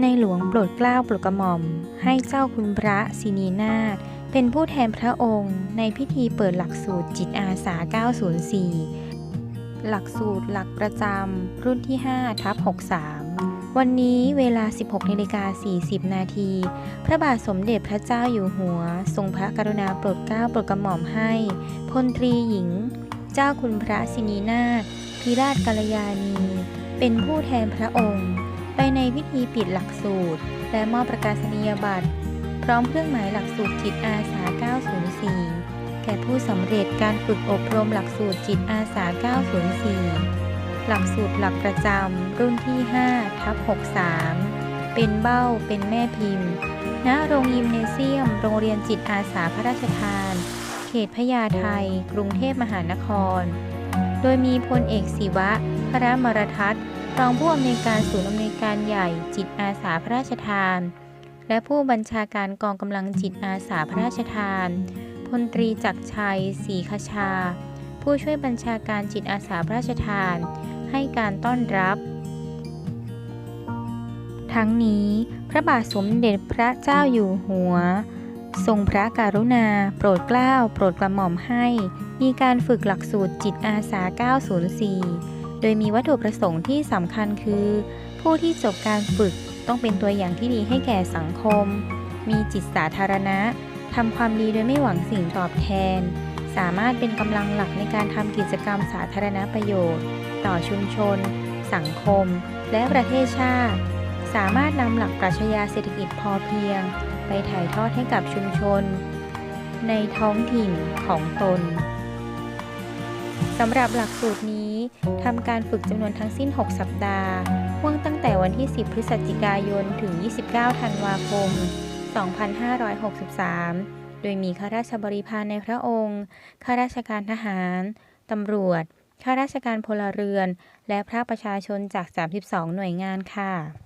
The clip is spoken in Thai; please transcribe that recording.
ในหลวงโปรดเกล้าโปรดกระหม่อม ให้เจ้าคุณพระศินีนาถเป็นผู้แทนพระองค์ ในพิธีเปิดหลักสูตรจิตอาสา 904 หลักสูตรหลักประจำรุ่นที่ 5 ทับ 63 วันนี้เวลา 16นาฬิกา40 นาที พระบาทสมเด็จพระเจ้าอยู่หัว ทรงพระกรุณาโปรดเกล้าโปรดกระหม่อมให้พลตรีหญิง เจ้าคุณพระศินีนาถพิราชกัลยาณี เป็นผู้แทนพระองค์ ไปในพิธีปิดหลักสูตร และมอบประกาศนียบัตร พร้อมเครื่องหมายหลักสูตรจิตอาสา 904 แก่ผู้สำเร็จการฝึกอบรมหลักสูตรจิตอาสา 904 หลักสูตรหลักประจำรุ่นที่ 5 ทับ 63 เป็นเบ้าเป็นแม่พิมพ์ ณ โรงยิมเนเซียม โรงเรียนจิตอาสาพระราชทาน เขตพญาไทกรุงเทพมหานคร โดยมีพลเอกศิวะ พระมรทัศน์รองผู้อำนวยการศูนย์อำนวยการใหญ่จิตอาสาพระราชทาน และผู้บัญชาการกองกำลังจิตอาสาพระราชทานพลตรีจักรชัยศรีคชา ผู้ช่วยบัญชาการจิตอาสาพระราชทาน ให้การต้อนรับ ทั้งนี้พระบาทสมเด็จพระเจ้าอยู่หัว ทรงพระกรุณา โปรดเกล้า โปรดกระหม่อมให้ มีการฝึกหลักสูตรจิตอาสา 904 โดยมีวัตถุประสงค์ที่สำคัญคือ ผู้ที่จบการฝึกต้องเป็นตัวอย่างที่ดีให้แก่สังคม มีจิตสาธารณะทำความดีโดยไม่หวังสิ่งตอบแทน สามารถเป็นกำลังหลักในการทำกิจกรรมสาธารณประโยชน์ ต่อชุมชน สังคม และประเทศชาติ สามารถนำหลักปรัชญาเศรษฐกิจพอเพียง ไปถ่ายทอดให้กับชุมชน ในท้องถิ่นของตนสำหรับหลักสูตรนี้ทำการฝึกจำนวนทั้งสิ้น 6 สัปดาห์ห่วงตั้งแต่วันที่ 10 พฤศจิกายน ถึง 29 ธันวาคม 2563 โดยมีข้าราชบริพารในพระองค์ ข้าราชการทหาร ตำรวจ ข้าราชการพลเรือน และพระประชาชนจาก 32 หน่วยงานค่ะ